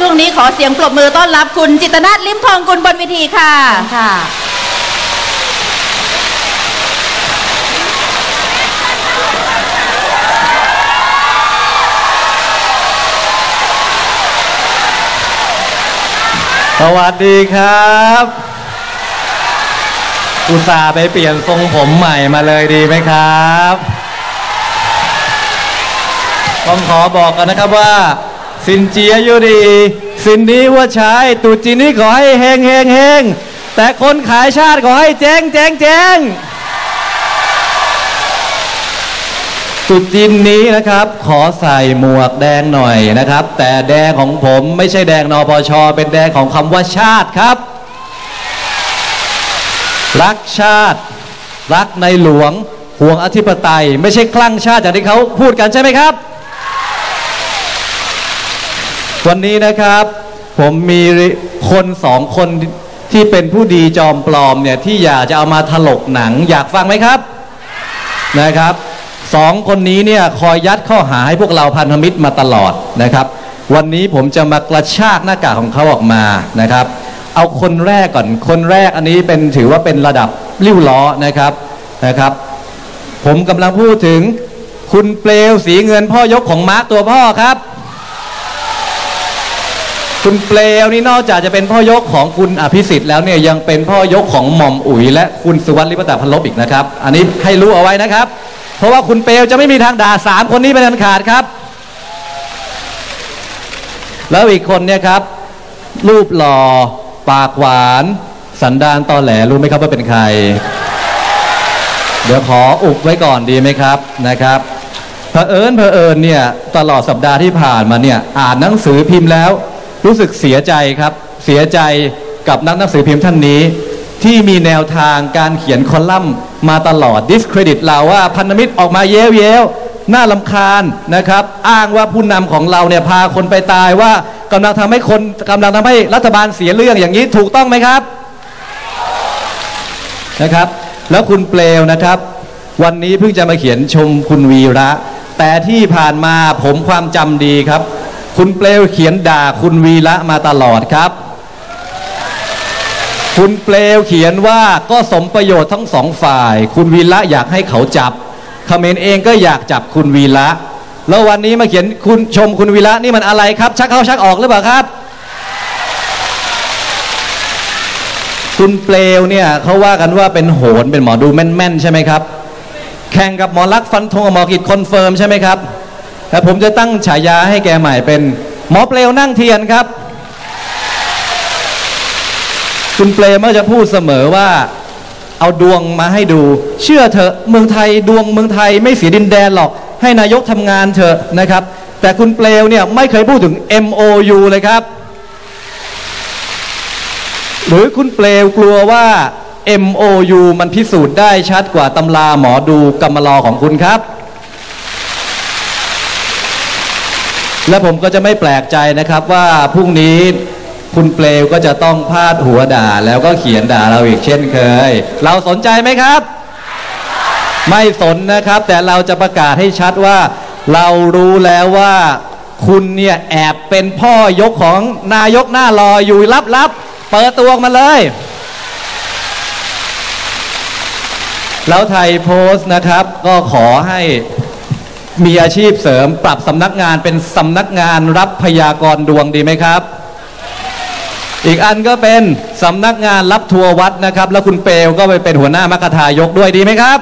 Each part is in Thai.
ช่วงนี้ขอเสียงปรบมือต้อนรับคุณจิตรนาถลิมทองกุลบนเวทีค่ะค่ะสวัสดีครับ อุตส่าห์ไปเปลี่ยนทรงผมใหม่มาเลยดีไหมครับต้องขอบอกกันนะครับว่า สินเจียอยู่ดี สินนี้ว่าใช้ตุจีนี้ขอให้เฮงเฮงเฮงแต่คนขายชาติขอให้แจ้งแจ้งแจ้งตุจีนนี้นะครับ ขอใส่หมวกแดงหน่อยนะครับ แต่แดงของผมไม่ใช่แดงนปช เป็นแดงของคำว่าชาติครับ รักชาติ รักในหลวงห่วงอธิปไตย ไม่ใช่คลั่งชาติอย่างที่เขาพูดกันใช่ไหมครับ วันนี้นะครับผมมีคนสองคนที่เป็นผู้ดีจอมปลอมเนี่ยที่อยากจะเอามาถลกหนัง อยากฟังไหมครับนะครับสองคนนี้เนี่ยคอยยัดข้อหาให้พวกเราพันธมิตรมาตลอดนะครับ วันนี้ผมจะมากระชากหน้ากากของเขาออกมานะครับ เอาคนแรกก่อนคนแรกอันนี้เป็นถือว่าเป็นระดับริ้วล้อนะครับนะครับ ผมกำลังพูดถึงคุณเปลวสีเงินพ่อยกของมาร์กตัวพ่อครับ คุณเปลวนี่นอกจากจะเป็นพ่อยกของคุณอภิสิทธิ์แล้วเนี่ยยังเป็นพ่อยกของหม่อมอุ๋ยและคุณสุวัสดิ์ลิปตาพันลบอีกนะครับ อันนี้ให้รู้เอาไว้นะครับ เพราะว่าคุณเปลวจะไม่มีทางด่าสามคนนี้เป็นอันขาดครับ แล้วอีกคนเนี่ยครับ รูปหล่อปากหวาน สันดานตอแหลรู้ไหมครับว่าเป็นใคร เดี๋ยวขออุบไว้ก่อนดีไหมครับนะครับเผอิญเผอิญเนี่ยตลอดสัปดาห์ที่ผ่านมาเนี่ยอ่านหนังสือพิมพ์แล้ว รู้สึกเสียใจครับ เสียใจกับนักหนังสือพิมพ์ท่านนี้ ที่มีแนวทางการเขียนคอลัมน์มาตลอดดิสเครดิตเราว่าพันธมิตรออกมาเย้วเย้วน่าลำคาญนะครับ อ้างว่าผู้นำของเราเนี่ยพาคนไปตายว่ากำลังทำให้คนกำลังทำให้รัฐบาลเสียเรื่องอย่างนี้ถูกต้องไหมครับนะครับ แล้วคุณเปลวนะครับ วันนี้เพิ่งจะมาเขียนชมคุณวีระ แต่ที่ผ่านมาผมความจำดีครับ คุณเปลวเขียนด่าคุณวีระมาตลอดครับ คุณเปลวเขียนว่าก็สมประโยชน์ทั้งสองฝ่าย คุณวีระอยากให้เขาจับเขมรเองก็อยากจับคุณวีระแล้ววันนี้มาเขียนคุณชมคุณวีระนี่มันอะไรครับ ชักเข้าชักออกหรือเปล่าครับ คุณเปลวเนี่ยเขาว่ากันว่าเป็นโหนเป็นหมอดูแม่นๆใช่ไหมครับ แข่งกับหมอลักษ์ฟันธงกับหมอกิจคอนเฟิร์มใช่ไหมครับ แต่ผมจะตั้งฉายาให้แกใหม่เป็นหมอเปลวนั่งเทียนครับ คุณเปลวมักจะพูดเสมอว่าเอาดวงมาให้ดู เชื่อเถอะเมืองไทยดวงเมืองไทยไม่เสียดินแดนหรอก ให้นายกทำงานเถอะนะครับ แต่คุณเปลวเนี่ยไม่เคยพูดถึง MOU เลยครับ หรือคุณเปลวกลัวว่า MOU มันพิสูจน์ได้ชัดกว่าตำราหมอดูกรรมลอของคุณครับ และผมก็จะไม่แปลกใจนะครับว่าพรุ่งนี้คุณเปลวก็จะต้องพาดหัวด่าแล้วก็เขียนด่าเราอีกเช่นเคย เราสนใจไหมครับ ไม่สนนะครับ แต่เราจะประกาศให้ชัดว่า เรารู้แล้วว่าคุณเนี่ยแอบเป็นพ่อยกของนายกหน้ารออยู่ลับๆเปิดตัวมาเลย แล้วไทยโพสต์นะครับ ก็ขอให้ มีอาชีพเสริมปรับสำนักงานเป็นสำนักงานรับพยากรดวงดีไหมครับ อีกอันก็เป็นสำนักงานรับทัวร์วัดนะครับ แล้วคุณเปลก็ไปเป็นหัวหน้ามัคคทายกด้วยดีไหมครับ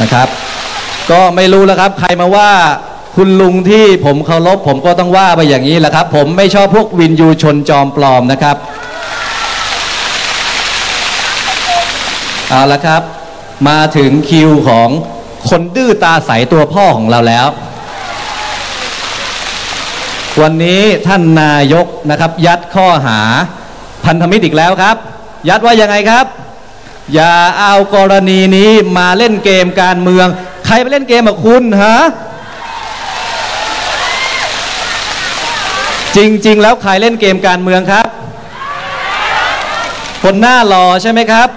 นะครับ ก็ไม่รู้แล้วครับ ใครมาว่าคุณลุงที่ผมเคารพผมก็ต้องว่าไปอย่างนี้แหละครับ ผมไม่ชอบพวกวินยูชนจอมปลอมนะครับเอาละครับ มาถึงคิวของ คนดื้อตาใสตัวพ่อของเราแล้ว วันนี้ท่านนายกนะครับ ยัดข้อหาพันธมิตรอีกแล้วครับ ยัดว่ายังไงครับ อย่าเอากรณีนี้มาเล่นเกมการเมือง ใครไปเล่นเกมกับคุณฮะจริง ๆ แล้วใครเล่นเกมการเมืองครับ คนหน้ารอใช่ไหมครับ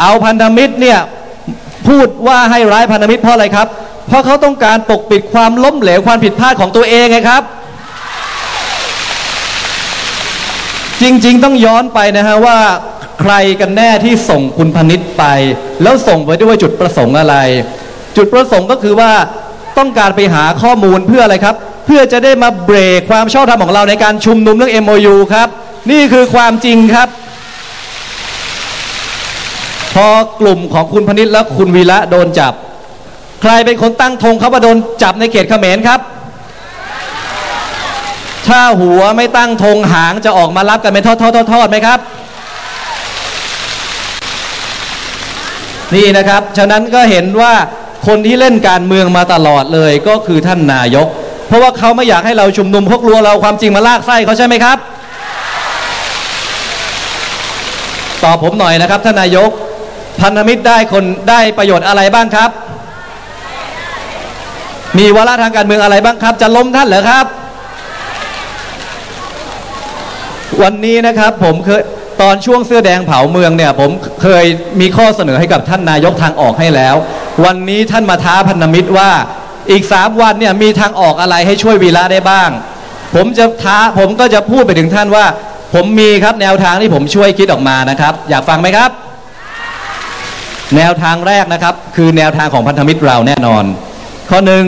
เอาพันธมิตรเนี่ย พูดว่าให้ร้ายพันธมิตรเพราะอะไรครับ เพราะเขาต้องการปกปิดความล้มเหลวความผิดพลาดของตัวเองไงครับ จริง ๆ ต้องย้อนไปนะฮะว่าใครกันแน่ที่ส่งคุณพนิษฐ์ไป แล้วส่งไปด้วยจุดประสงค์อะไร จุดประสงค์ก็คือว่าต้องการไปหาข้อมูลเพื่ออะไรครับ เพื่อจะได้มาเบรคความชอบธรรมของเราในการชุมนุมเรื่อง MOU ครับ นี่คือความจริงครับ พอกลุ่มของคุณพนิษฐ์และคุณวีระโดนจับ ใครเป็นคนตั้งธงเขาว่าโดนจับในเขตเขมรครับ ถ้าหัวไม่ตั้งธงหางจะออกมารับกันเป็นทอดทอดทอดทอดไหมครับ นี่นะครับ ฉะนั้นก็เห็นว่าคนที่เล่นการเมืองมาตลอดเลยก็คือท่านนายก เพราะว่าเขาไม่อยากให้เราชุมนุมเขากลัวเราความจริงมาลากไส้เขาใช่ไหมครับ ตอบผมหน่อยนะครับท่านนายก พันธมิตรได้คนได้ประโยชน์อะไรบ้างครับ มีวาระทางการเมืองอะไรบ้างครับ จะล้มท่านเหรอครับ วันนี้นะครับผมเคยตอนช่วงเสื้อแดงเผาเมืองเนี่ย ผมเคยมีข้อเสนอให้กับท่านนายกทางออกให้แล้ว วันนี้ท่านมาท้าพันธมิตรว่าอีกสามวันเนี่ยมีทางออกอะไรให้ช่วยวีระได้บ้าง ผมจะท้าผมก็จะพูดไปถึงท่านว่า ผมมีครับแนวทางที่ผมช่วยคิดออกมานะครับ อยากฟังไหมครับ แนวทางแรกนะครับ คือแนวทางของพันธมิตรเราแน่นอน ข้อหนึ่ง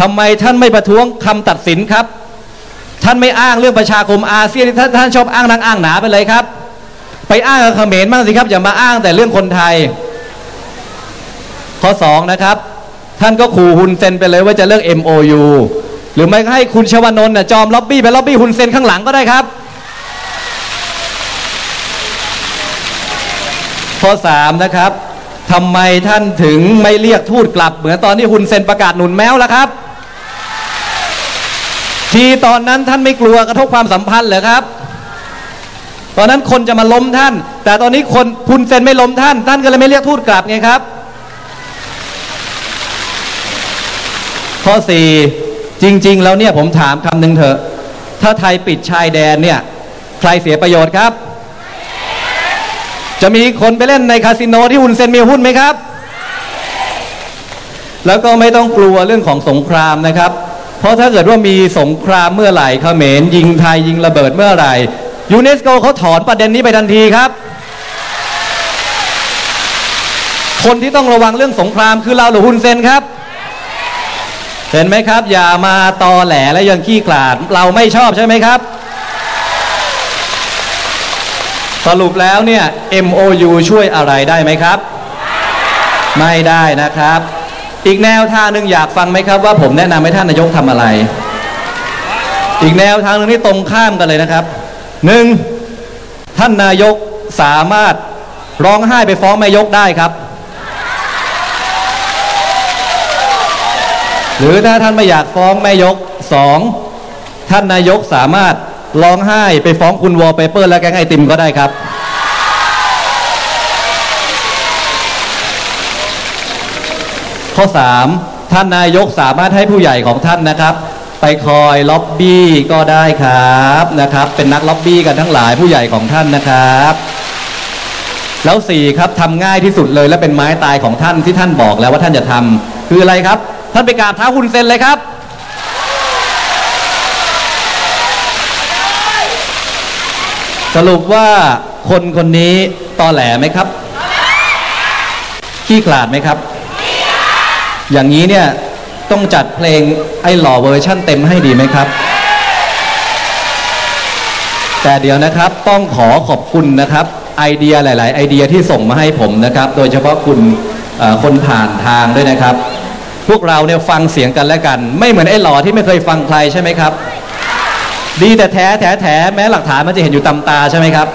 ทำไมท่านไม่ประท้วงคำตัดสินครับ ท่านไม่อ้างเรื่องประชาคมอาเซียนท่านท่านชอบอ้างนังอ้างหนาไปเลยครับ ไปอ้างกับเขมรบ้างสิครับ อย่ามาอ้างแต่เรื่องคนไทย ข้อสองนะครับ ท่านก็ขู่ฮุนเซนไปเลยว่าจะเลิก MOU หรือไม่ให้คุณชวนนท์จอมล็อบบี้ไปล็อบบี้ฮุนเซนข้างหลังก็ได้ครับ ข้อสามนะครับ ทำไมท่านถึงไม่เรียกทูตกลับ เหมือนตอนที่ฮุนเซนประกาศหนุนแมวล่ะครับ ทีตอนนั้นท่านไม่กลัวกระทบความสัมพันธ์เหรอครับ ตอนนั้นคนจะมาล้มท่าน แต่ตอนนี้คนพุนเซนไม่ล้มท่าน ท่านก็เลยไม่เรียกทูตกลับไงครับ ข้อ4จริง ๆ แล้วเนี่ยผมถามคำหนึ่งเถอะ ถ้าไทยปิดชายแดนเนี่ย ใครเสียประโยชน์ครับ จะมีคนไปเล่นในคาสิโนที่ฮุนเซนมีหุ้นไหมครับ แล้วก็ไม่ต้องกลัวเรื่องของสงครามนะครับ เพราะถ้าเกิดว่ามีสงครามเมื่อไหร่เขมรยิงไทยยิงระเบิดเมื่อไหร่ยูเนสโกเขาถอนประเด็นนี้ไปทันทีครับ คนที่ต้องระวังเรื่องสงครามคือเราหรือฮุนเซนครับ เห็นไหมครับ อย่ามาตอแหลและยังขี้ขลาดเราไม่ชอบใช่ไหมครับ สรุปแล้วเนี่ย MOU ช่วยอะไรได้ไหมครับ ไม่ได้นะครับ อีกแนวทางหนึ่งอยากฟังไหมครับ ว่าผมแนะนำให้ท่านนายกทำอะไร อีกแนวทางหนึ่งที่ตรงข้ามกันเลยนะครับหนึ่งท่านนายกสามารถร้องไห้ไปฟ้องแม่ยกได้ครับ หรือถ้าท่านไม่อยากฟ้องแม่ยกสองท่านนายกสามารถ ร้องไห้ไปฟ้องคุณวอลเปเปอร์ และแก๊งไอติมก็ได้ครับ ข้อ 3 ท่านนายกสามารถให้ผู้ใหญ่ของท่านนะครับ ไปคอยล็อบบี้ก็ได้ครับนะครับ เป็นนักล็อบบี้กันทั้งหลายผู้ใหญ่ของท่านนะครับ แล้วสี่ครับทำง่ายที่สุดเลยและเป็นไม้ตายของท่านที่ท่านบอกแล้วว่าท่านจะทำคืออะไรครับ ท่านไปกราบเท้าคุณเซนเลยครับ สรุปว่าคนคนนี้ตอแหลไหมครับ ขี้ขลาดไหมครับ อย่างนี้เนี่ยต้องจัดเพลงไอ้หล่อเวอร์ชั่นเต็มให้ดีไหมครับ แต่เดี๋ยวนะครับต้องขอขอบคุณนะครับไอเดียหลาย ๆ ไอเดียที่ส่งมาให้ผมนะครับ โดยเฉพาะคุณคนผ่านทางด้วยนะครับ พวกเราเนี่ยฟังเสียงกันและกัน ไม่เหมือนไอ้หล่อที่ไม่เคยฟังใครใช่ไหมครับ ดีแต่แท้แท้แท้แม้หลักฐานมันจะเห็นอยู่ตำตาใช่ไหมครับ